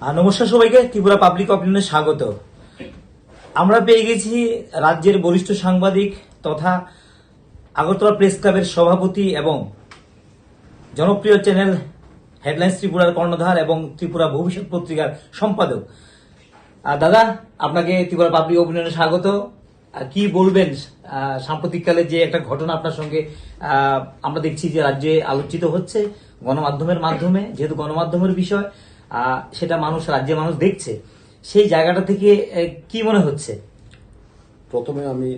নমস্কার সবাইকে, ত্রিপুরা পাবলিক অপিনিয়নে স্বাগত। আমরা পেয়ে গেছি রাজ্যের বরিষ্ঠ সাংবাদিক তথা আগরতলা প্রেস ক্লাবের সভাপতি এবং জনপ্রিয় চ্যানেল হেডলাইন্স ত্রিপুরার কর্ণধার এবং ত্রিপুরা ভবিষ্যৎ পত্রিকার সম্পাদক। দাদা, আপনাকে ত্রিপুরা পাবলিক অপিনিয়নে স্বাগত। কি বলবেন? সাম্প্রতিককালে যে একটা ঘটনা আপনার সঙ্গে আমরা দেখছি যে রাজ্যে আলোচিত হচ্ছে গণমাধ্যমের মাধ্যমে, যেহেতু গণমাধ্যমের বিষয় সেটা মানুষ রাজ্যে মানুষ দেখছে। সেই জায়গাটা থেকে কি মনে হচ্ছে? প্রথমে আমি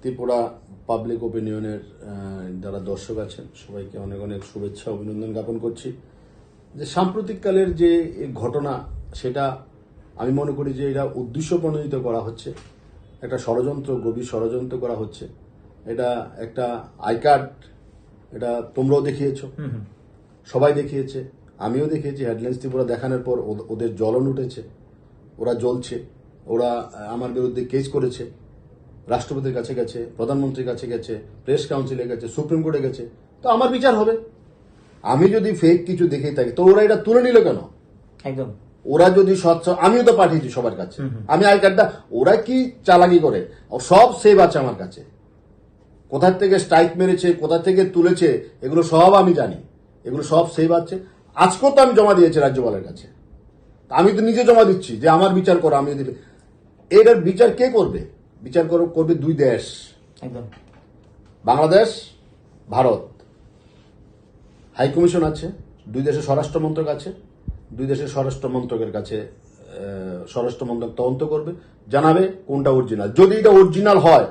ত্রিপুরা পাবলিক ওপিনিয়নের যারা দর্শক আছেন সবাইকে অনেক অনেক শুভেচ্ছা অভিনন্দন জ্ঞাপন করছি। যে সাম্প্রতিককালের যে ঘটনা সেটা আমি মনে করি যে এটা উদ্দেশ্য প্রণোদিত করা হচ্ছে। একটা ষড়যন্ত্র গভীর ষড়যন্ত্র করা হচ্ছে। এটা একটা আই কার্ড এটা তোমরাও দেখিয়েছো। সবাই দেখিয়েছে। আমিও দেখেছি হেডলাইন্স ত্রিপুরা দেখানোর পর ওদের জ্বলন উঠেছে। ওরা জ্বলছে। ওরা আমার বিরুদ্ধে কেস করেছে। রাষ্ট্রপতির কাছে গেছে প্রধানমন্ত্রীর কাছে গেছে প্রেস কাউন্সিলে গেছে সুপ্রিম কোর্টে গেছে। তো আমার বিচার হবে। আমি যদি ফেক কিছু দেখেই থাকি তো ওরা এটা তুলে নিল কেন? একদম। ওরা যদি স্বচ্ছ আমিও তো পাঠিয়েছি সবার কাছে। আমি আই কার্ডটা ওরা কি চালাকি করে? সব সেভ আছে আমার কাছে। কোথা থেকে স্ট্রাইক মেরেছে কোথা থেকে তুলেছে এগুলো সব আমি জানি। এগুলো সব সেভ আছে। আজকেও তো আমি জমা দিয়েছি রাজ্যপালের কাছে। আমি তো নিজে জমা দিচ্ছি যে আমার বিচার করো আমি দিলে এটার বিচার কে করবে? বিচার করো করবে দুই দেশ। একদম। বাংলাদেশ ভারত। হাইকমিশন আছে দুই দেশের স্বরাষ্ট্র মন্ত্রক আছে দুই দেশের স্বরাষ্ট্র মন্ত্রকের কাছে স্বরাষ্ট্র মন্ত্রক তদন্ত করবে জানাবে কোনটা অরিজিনাল যদি এটা অরিজিনাল হয়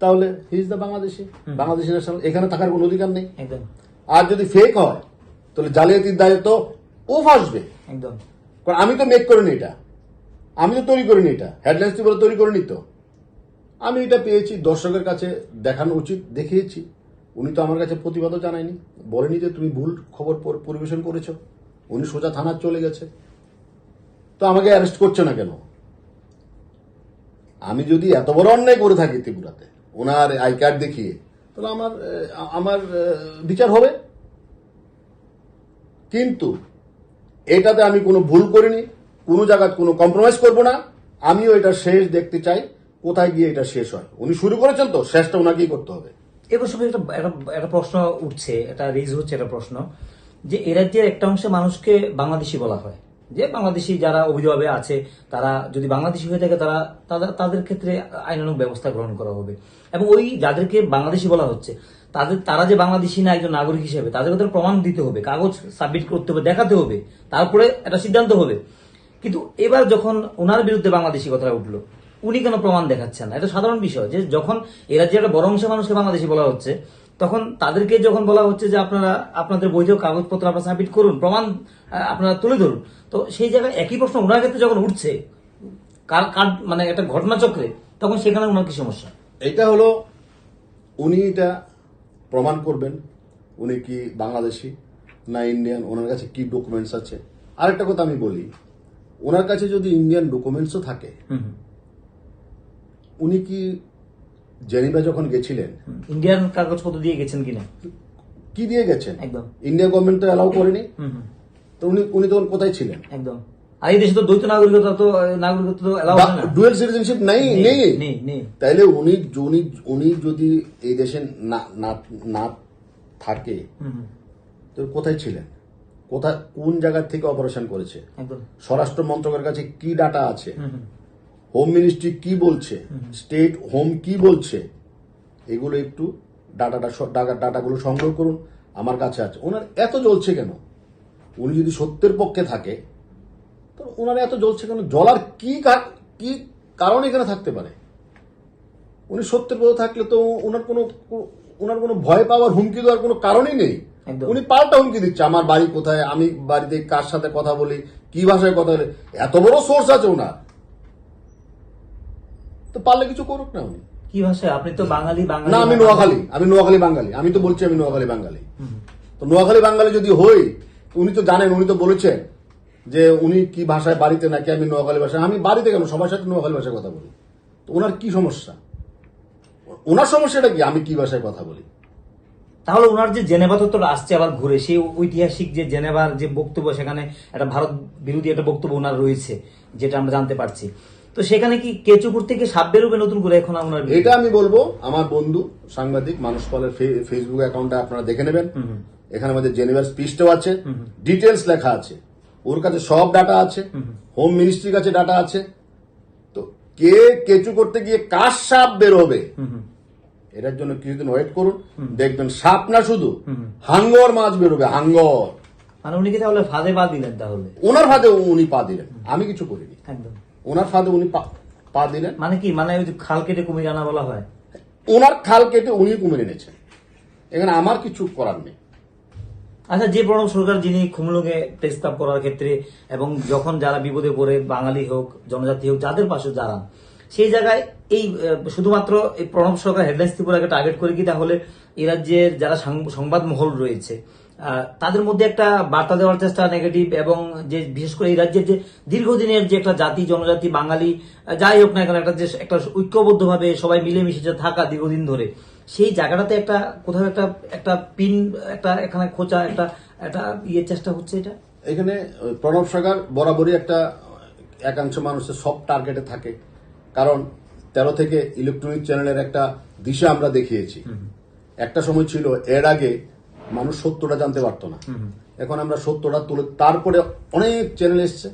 তাহলে he is the Bangladeshi. Bangladeshi national এখানে থাকার কোনো অধিকার নেই। আর যদি ফেক হয় তাহলে জালিয়াতির দায়িত্ব ও ফাঁসবে। একদম। কারণ আমি তো মেক করিনি এটা। আমি তো তৈরি করিনি এটা। হেডলাইন্স বলে তৈরি করিনি তো। আমি এটা পেয়েছি দর্শকের কাছে দেখানো উচিত দেখিয়েছি। উনি তো আমার কাছে প্রতিবাদও জানায়নি। বলেনি যে তুমি ভুল খবর পর- পরিবেশন করেছ। উনি সোজা থানার চলে গেছে। তো আমাকে অ্যারেস্ট করছে না কেন? আমি যদি এত বড় অন্যায় করে থাকি ত্রিপুরাতে ওনার আই কার্ড দেখিয়ে তাহলে আমার আমার বিচার হবে? কিন্তু এটাতে আমি কোনো ভুল করিনি, কোনো জায়গায় কোনো কম্প্রোমাইজ করব না। আমিও এটা শেষ দেখতে চাই, কোথায় গিয়ে এটা শেষ হয়। উনি শুরু করেছেন তো, শেষটা ওনাকেই করতে হবে। এবার প্রসঙ্গে একটা, একটা- প্রশ্ন উঠছে এটা রেজ হচ্ছে, একটা প্রশ্ন, যে এ রাজ্যের একটা অংশে মানুষকে বাংলাদেশি বলা হয়। যে বাংলাদেশি যারা অভিভাবে আছে, তারা যদি বাংলাদেশি হয়ে থাকে, তারা তাদের- তাদের ক্ষেত্রে আইনানুগ ব্যবস্থা গ্রহণ করা হবে। এবং ওই যাদেরকে বাংলাদেশি বলা হচ্ছে, তাদের, তারা যে বাংলাদেশি না একজন নাগরিক হিসেবে, তাদেরকে তো প্রমাণ দিতে হবে, কাগজ সাবমিট করতে হবে, দেখাতে হবে, তারপরে একটা সিদ্ধান্ত হবে। কিন্তু এবার যখন ওনার বিরুদ্ধে বাংলাদেশি কথাটা উঠল, উনি কেন প্রমাণ দেখাচ্ছেন না? এটা সাধারণ বিষয় যে যখন এ রাজ্যে একটা বড় অংশের মানুষকে বাংলাদেশি বলা হচ্ছে তখন তাদেরকে যখন বলা হচ্ছে যে আপনারা আপনাদের বৈধ কাগজপত্র আপনারা সাবমিট করুন প্রমাণ আপনারা তুলে ধরুন তো সেই জায়গায় একই প্রশ্ন ওনার ক্ষেত্রে যখন উঠছে কার কার মানে একটা ঘটনাচক্রে তখন সেখানে ওনার কি সমস্যা এটা হলো উনি এটা প্রমাণ করবেন উনি কি বাংলাদেশি না ইন্ডিয়ান ওনার কাছে কি ডকুমেন্টস আছে আরেকটা কথা আমি বলি ওনার কাছে যদি ইন্ডিয়ান ডকুমেন্টসও থাকে। উনি কি জেনিভা যখন গেছিলেন ইন্ডিয়ান কাগজপত্র দিয়ে গেছেন কিনা? কি দিয়ে গেছেন? একদম। ইন্ডিয়া গভর্নমেন্ট তো অ্যালাউ করেনি। তো উনি উনি তখন কোথায় ছিলেন? একদম। আর এই দেশে তো দ্বৈত নাগরিকতা তো নাগরিকত্ব তো হয় না। ডুয়েল সিটিজেনশিপ নেই নেই তাইলে উনি উনি উনি যদি এই দেশে না না থাকে। তো কোথায় ছিলেন? কোথায় কোন জায়গা থেকে অপারেশন করেছে? একদম। স্বরাষ্ট্র মন্ত্রকের কাছে কি ডাটা আছে? হুম, মিনিস্ট্রি কি বলছে? স্টেট হোম কি বলছে? এগুলো একটু ডাটাটা ডাটাগুলো সংগ্রহ করুন আমার কাছে আছে। ওনার এত জ্বলছে কেন? উনি যদি সত্যের পক্ষে থাকে তো ওনার এত জ্বলছে কেন? জ্বলার কি কা- কি কারণ এখানে থাকতে পারে? উনি সত্যের পথে থাকলে তো ওনার কোনো ওনার কোনো ভয় পাওয়ার হুমকি দেওয়ার কোনো কারণই নেই। উনি পাল্টা হুমকি দিচ্ছে আমার বাড়ি কোথায়? আমি বাড়িতে কার সাথে কথা বলি? কি ভাষায় কথা বলি? এত বড় সোর্স আছে ওনার। তো পারলে কিছু করুক না উনি। কি ভাষায়? আপনি তো বাঙালি বাঙালি না আমি নোয়াখালী আমি নোয়াখালী বাঙালি। আমি তো বলছি আমি নোয়াখালী বাঙালি। তো নোয়াখালী বাঙালি যদি হই উনি তো জানেন উনি তো বলেছেন যে উনি কি ভাষায় বাড়িতে নাকি আমি নোয়াখালী ভাষায় আমি বাড়িতে কেন? সবার সাথে নোয়াখালী ভাষায় কথা বলি। তো ওনার কি সমস্যা? ওনার সমস্যাটা কি? আমি কি ভাষায় কথা বলি? তাহলে ওনার যে জেনেভা তত্ত্বটা আসছে আবার ঘুরে সেই ঐতিহাসিক যে জেনেভার যে বক্তব্য সেখানে একটা ভারত বিরোধী একটা বক্তব্য ওনার রয়েছে যেটা আমরা জানতে পারছি। তো সেখানে কি কেচুপুর থেকে সাপ বেরোবে নতুন করে এখন ওনার এটা আমি বলব আমার বন্ধু সাংবাদিক মানুষ পালের ফেসবুক অ্যাকাউন্টে আপনারা দেখে নেবেন। এখানে আমাদের জেনেভার স্পিচটাও আছে ডিটেলস লেখা আছে। ওর কাছে সব ডাটা আছে হোম মিনিস্ট্রির কাছে ডাটা আছে। তো কে কেঁচু করতে গিয়ে কার সাপ বেরোবে? এটার জন্য কিছুদিন ওয়েট করুন দেখবেন সাপ না শুধু হাঙ্গর মাছ বেরোবে হাঙ্গর। মানে উনি কি তাহলে ফাঁদে পা দিলেন তাহলে? ওনার ফাঁদে উনি পা দিলেন আমি কিছু করিনি। একদম। ওনার ফাঁদে উনি পা- দিলেন। মানে কি? মানে ওই যে খাল কেটে কুমির আনা বলা হয়? ওনার খাল কেটে উনি কুমির এনেছেন। এখানে আমার কিছু করার নেই। আচ্ছা যে প্রণব সরকার যিনি খুমলুঙে প্রেস করার ক্ষেত্রে এবং যখন যারা বিপদে পড়ে বাঙালি হোক জনজাতি হোক যাদের পাশে দাঁড়ান সেই জায়গায় এই শুধুমাত্র এই প্রণব সরকার হেডলাইন্স ত্রিপুরাকে টার্গেট করে কি? তাহলে এই রাজ্যের যারা সংবাদ মহল রয়েছে তাদের মধ্যে একটা বার্তা দেওয়ার চেষ্টা নেগেটিভ এবং যে বিশেষ করে এই রাজ্যের যে দীর্ঘদিনের যে একটা জাতি জনজাতি বাঙালি যাই হোক না কেন একটা যে একটা ঐক্যবদ্ধভাবে সবাই মিলেমিশে যে থাকা দীর্ঘদিন ধরে সেই জায়গাটাতে একটা কোথাও একটা একটা পিন একটা এখানে খোঁচা একটা একটা ইয়ে চেষ্টা হচ্ছে এটা? এখানে প্রণব সরকার বরাবরই একটা একাংশ মানুষের সব টার্গেটে থাকে কারণ তেরো থেকে ইলেকট্রনিক চ্যানেলের একটা দিশা আমরা দেখিয়েছি। একটা সময় ছিল এর আগে মানুষ সত্যটা জানতে পারতো না। এখন আমরা সত্যটা তুলে তারপরে অনেক চ্যানেল এসছে।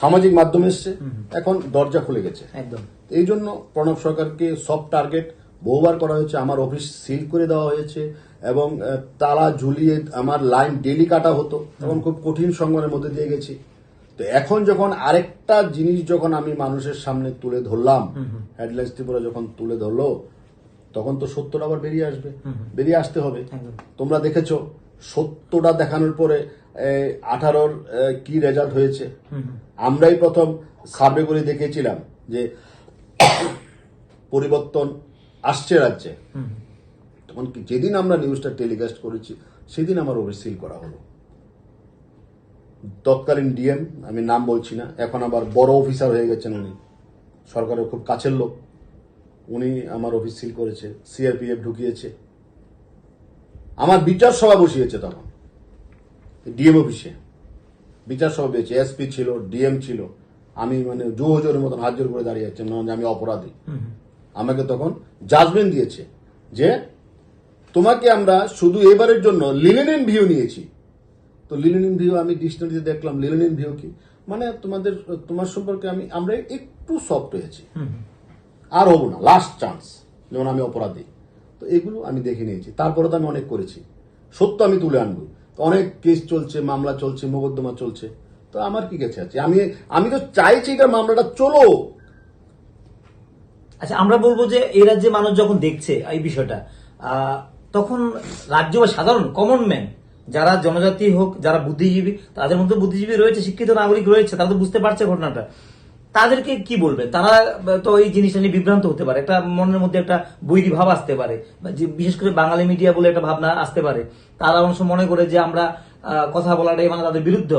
সামাজিক মাধ্যম এসছে। এখন দরজা খুলে গেছে। একদম। এই জন্য প্রণব সরকারকে সব টার্গেট বহুবার করা হয়েছে। আমার অফিস সিল করে দেওয়া হয়েছে এবং তালা ঝুলিয়ে আমার লাইন ডেলি কাটা হতো তখন খুব কঠিন সংগ্রামের মধ্যে দিয়ে গেছি। তো এখন যখন আরেকটা জিনিস যখন আমি মানুষের সামনে তুলে ধরলাম হেডলাইন্স ত্রিপুরা যখন তুলে ধরলো তখন তো সত্যটা আবার বেরিয়ে আসবে। বেরিয়ে আসতে হবে। তোমরা দেখেছ সত্যটা দেখানোর পরে আঠারোর কি রেজাল্ট হয়েছে? আমরাই প্রথম সার্ভে করে দেখেছিলাম যে পরিবর্তন আসছে রাজ্যে। তখন কি যেদিন আমরা নিউজটা টেলিকাস্ট করেছি সেদিন আমার অফিস সিল করা হলো। তৎকালীন ডিএম আমি নাম বলছি না এখন আবার বড় অফিসার হয়ে গেছেন উনি। সরকারের খুব কাছের লোক। উনি আমার অফিস সিল করেছে সিআরপিএফ ঢুকিয়েছে। আমার বিচার সভা বসিয়েছে তখন। ডিএম অফিসে বিচার সভা পেয়েছে এসপি ছিল ডিএম ছিল। আমি মানে জোহজোরের মতন হাত জোর করে দাঁড়িয়ে যাচ্ছি না আমি অপরাধী। আমাকে তখন জাজমেন্ট দিয়েছে যে তোমাকে আমরা শুধু এবারের জন্য লিলেনিন ভিউ নিয়েছি। তো লিলেনিন ভিউ আমি ডিকশনারিতে দেখলাম লিলেনিন ভিউ কি? মানে তোমাদের তোমার সম্পর্কে আমি আমরা একটু সফট হয়েছি। আর হব না লাস্ট চান্স যেমন আমি অপরাধী। তো এগুলো আমি দেখে নিয়েছি। তারপরে তো আমি অনেক করেছি। সত্য আমি তুলে আনব। তো অনেক কেস চলছে, মামলা চলছে, মোকদ্দমা চলছে। তো আমার কি গেছে আছে? আমি আমি তো চাইছি এটা মামলাটা চলো। আচ্ছা আমরা বলব যে এই রাজ্যে মানুষ যখন দেখছে এই বিষয়টা তখন রাজ্য বা সাধারণ কমন ম্যান যারা জনজাতি হোক, যারা বুদ্ধিজীবী, তাদের মধ্যে বুদ্ধিজীবী রয়েছে, শিক্ষিত নাগরিক রয়েছে, তারা তো বুঝতে পারছে ঘটনাটা। তাদেরকে কি বলবে তারা তো এই জিনিসটা নিয়ে বিভ্রান্ত হতে পারে। একটা মনের মধ্যে একটা বৈরী ভাব আসতে পারে। বিশেষ করে বাঙালি মিডিয়া বলে একটা ভাবনা আসতে পারে। তারা অংশ মনে করে যে আমরা কথা বলাটাই মানে তাদের বিরুদ্ধে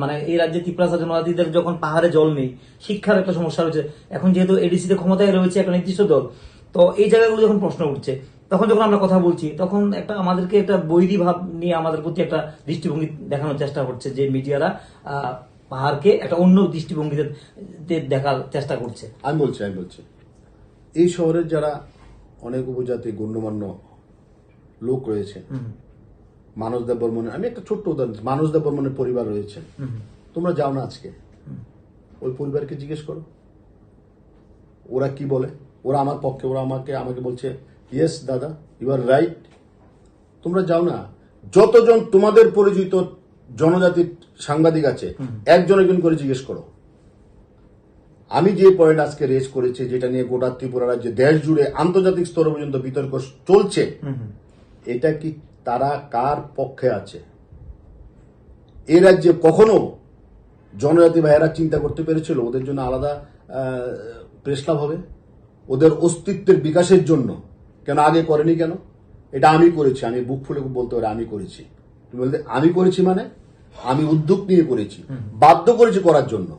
মানে এই রাজ্যে ত্রিপুরা জনজাতিদের যখন পাহাড়ে জল নেই, শিক্ষার একটা সমস্যা রয়েছে। এখন যেহেতু এডিসিতে ক্ষমতায় রয়েছে একটা নির্দিষ্ট দল, তো এই জায়গাগুলো যখন প্রশ্ন উঠছে, তখন যখন আমরা কথা বলছি, তখন একটা আমাদেরকে একটা বৈরী ভাব নিয়ে আমাদের প্রতি একটা দৃষ্টিভঙ্গি দেখানোর চেষ্টা করছে যে মিডিয়ারা পাহাড়কে একটা অন্য দৃষ্টিভঙ্গিতে দেখার চেষ্টা করছে। আমি বলছি আমি বলছি। এই শহরের যারা অনেক উপজাতি গণ্যমান্য লোক রয়েছে মানস দেব বর্মনের আমি একটা ছোট্ট উদাহরণ। মানস দেব বর্মনের পরিবার রয়েছে। তোমরা যাও না আজকে। ওই পরিবারকে জিজ্ঞেস করো। ওরা কি বলে? ওরা আমার পক্ষে ওরা আমাকে আমাকে বলছে ইয়েস দাদা ইউ আর রাইট তোমরা যাও না। যতজন তোমাদের পরিচিত জনজাতির সাংবাদিক আছে একজন একজন করে জিজ্ঞেস করো। আমি যে পয়েন্ট আজকে রেজ করেছি যেটা নিয়ে গোটা ত্রিপুরা রাজ্যে দেশ জুড়ে আন্তর্জাতিক স্তর পর্যন্ত বিতর্ক চলছে এটা কি তারা কার পক্ষে আছে? এ রাজ্যে কখনো জনজাতি ভাইয়েরা চিন্তা করতে পেরেছিল ওদের জন্য আলাদা প্রেস ক্লাব হবে? ওদের অস্তিত্বের বিকাশের জন্য? কেন আগে করেনি কেন? এটা আমি করেছি আমি বুক ফুলে বলতে পারি আমি করেছি। তুমি বলতে আমি করেছি মানে? আমি উদ্যোগ নিয়ে করেছি, বাধ্য করেছি করার জন্য।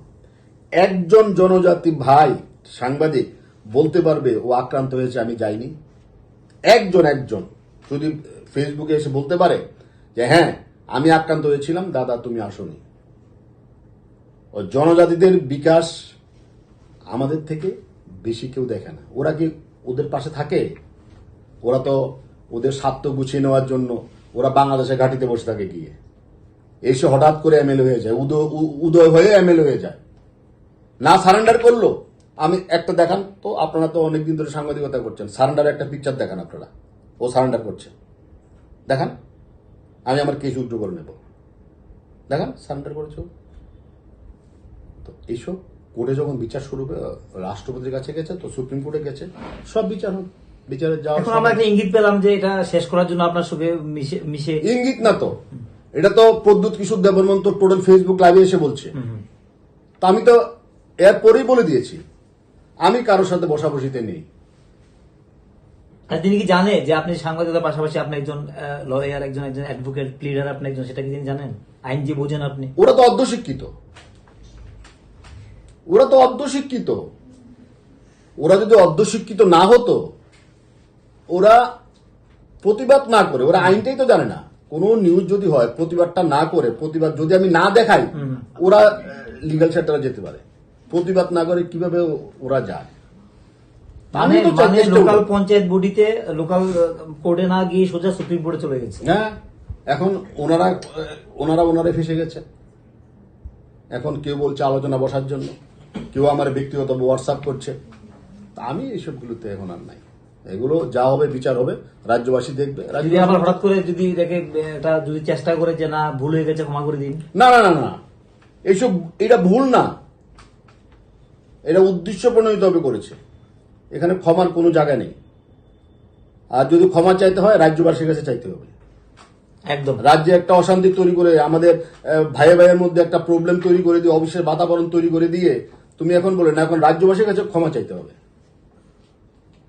একজন জনজাতি ভাই, সাংবাদিক বলতে পারবে, ও আক্রান্ত হয়েছে, আমি যাইনি। একজন একজন। যদি ফেসবুকে এসে বলতে পারে যে হ্যাঁ আমি আক্রান্ত হয়েছিলাম, দাদা, তুমি আসনি। ও জনজাতিদের বিকাশ আমাদের থেকে বেশি কেউ দেখে না। ওরা কি ওদের পাশে থাকে? ওরা তো ওদের স্বার্থ গুছিয়ে নেওয়ার জন্য, ওরা বাংলাদেশে ঘাটিতে বসে থাকে গিয়ে। এসে হঠাৎ করে এমএলএ হয়ে যায় উদয় উদয় হয়ে এমএলএ হয়ে যায়। না সারেন্ডার করল। আমি একটা দেখান তো আপনারা তো অনেকদিন ধরে সাংবাদিকতা করছেন। সারেন্ডার একটা পিকচার দেখান আপনারা। ও সারেন্ডার করছে। দেখান। আমি আমার কেস উদ্র করে নেব। দেখান সারেন্ডার করেছে। তো এইসব কোর্টে যখন বিচার শুরু হবে রাষ্ট্রপতির কাছে গেছে তো সুপ্রিম কোর্টে গেছে। সব বিচার হোক। বিচারে যাওয়ার এখন আমরা একটা ইঙ্গিত পেলাম যে এটা শেষ করার জন্য আপনার সঙ্গে মিশে ইঙ্গিত না তো। এটা তো প্রদ্যুৎ কিশোর দেববর্মন তো টোটাল ফেসবুক লাইভে এসে বলছে। তা আমি তো এরপরেই বলে দিয়েছি। আমি কারোর সাথে বসাবসিতে নেই। তিনি কি জানে যে আপনি সাংবাদিকতার পাশাপাশি আপনি একজন লয়ার একজন একজন অ্যাডভোকেট প্লিডার আপনি একজন সেটা কি তিনি জানেন? আইন যে বোঝেন আপনি। ওরা তো অর্ধশিক্ষিত। ওরা তো অর্ধশিক্ষিত। ওরা যদি অর্ধশিক্ষিত না হতো ওরা প্রতিবাদ না করে। ওরা আইনটাই তো জানে না। কোনো নিউজ যদি হয় প্রতিবাদটা না করে প্রতিবাদ যদি আমি না দেখাই ওরা লিগাল সেক্টরে যেতে পারে। প্রতিবাদ না করে কীভাবে ওরা যায়? মানে আমি তো চাই মানে লোকাল পঞ্চায়েত বডিতে লোকাল কোর্টে না গিয়ে সোজা সুপ্রিম কোর্টে চলে গেছে। হ্যাঁ। এখন ওনারা ওনারা ওনারা ফেসে গেছে। এখন কেউ বলছে আলোচনা বসার জন্য। কেউ আমার ব্যক্তিগত হোয়াটসঅ্যাপ করছে। তা আমি এইসবগুলোতে এখন আর নাই। এগুলো যা হবে বিচার হবে রাজ্যবাসী দেখবে। যদি রাজ্যবাসী- আবার হঠাৎ করে যদি দেখে এটা যদি চেষ্টা করে যে না ভুল হয়ে গেছে ক্ষমা করে দিন। না না না না এইসব এটা ভুল না। এটা উদ্দেশ্য প্রণোদিতভাবে করেছে। এখানে ক্ষমার কোনো জায়গা নেই। আর যদি ক্ষমা চাইতে হয় রাজ্যবাসীর কাছে চাইতে হবে। একদম। রাজ্যে একটা অশান্তি তৈরি করে আমাদের ভাইয়ে ভাইয়ের মধ্যে একটা প্রবলেম তৈরি করে দিয়ে অফিসের বাতাবরণ তৈরি করে দিয়ে তুমি এখন বলে না এখন রাজ্যবাসীর কাছে ক্ষমা চাইতে হবে।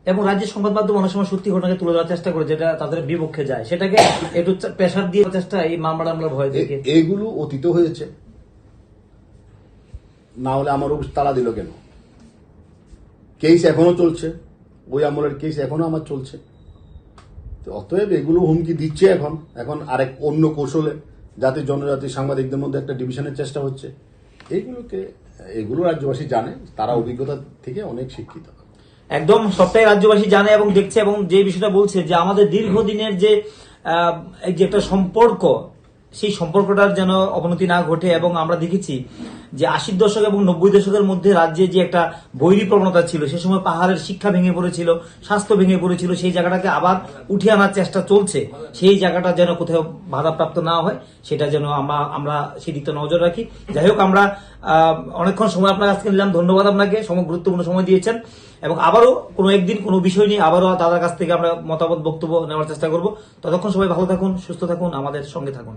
এবং রাজ্যের সংবাদ মাধ্যম অনেক সময় সত্যি ঘটনাকে তুলে ধরার চেষ্টা করে যেটা তাদের বিপক্ষে যায়। সেটাকে একটু প্রেশার দিয়ে চেষ্টা এই মামলা টামলা ভয় এ- থেকে এইগুলো অতীত হয়েছে। না হলে আমার তালা দিল কেন? কেস এখনও চলছে। ওই আমলের কেস এখনও আমার চলছে। তো অতএব এগুলো হুমকি দিচ্ছে এখন। এখন আরেক অন্য কৌশলে জাতি জনজাতি সাংবাদিকদের মধ্যে একটা ডিভিশনের চেষ্টা হচ্ছে। এইগুলোকে এগুলো রাজ্যবাসী জানে। তারা অভিজ্ঞতা থেকে অনেক শিক্ষিত। একদম সবটাই রাজ্যবাসী জানে এবং দেখছে এবং যে বিষয়টা বলছে যে আমাদের দীর্ঘদিনের যে যে একটা সম্পর্ক, সেই সম্পর্কটার যেন অবনতি না ঘটে এবং আমরা দেখেছি যে আশির দশক এবং নব্বই দশকের মধ্যে রাজ্যে যে একটা বৈরী প্রবণতা ছিল, সে সময় পাহাড়ের শিক্ষা ভেঙে পড়েছিল, স্বাস্থ্য ভেঙে পড়েছিল, সেই জায়গাটাকে আবার উঠে আনার চেষ্টা চলছে। সেই জায়গাটা যেন কোথাও বাধাপ্রাপ্ত না হয়, সেটা যেন আমরা আমরা সেই দিকটা নজর রাখি। যাই হোক, আমরা অনেকক্ষণ সময় আপনার আজকে নিলাম। ধন্যবাদ আপনাকে। গুরুত্বপূর্ণ সময় দিয়েছেন। এবং আবারও কোনো একদিন কোনো বিষয় নিয়ে আবারও দাদার কাছ থেকে আমরা মতামত, বক্তব্য নেওয়ার চেষ্টা করব। ততক্ষণ সবাই ভালো থাকুন, সুস্থ থাকুন, আমাদের সঙ্গে থাকুন।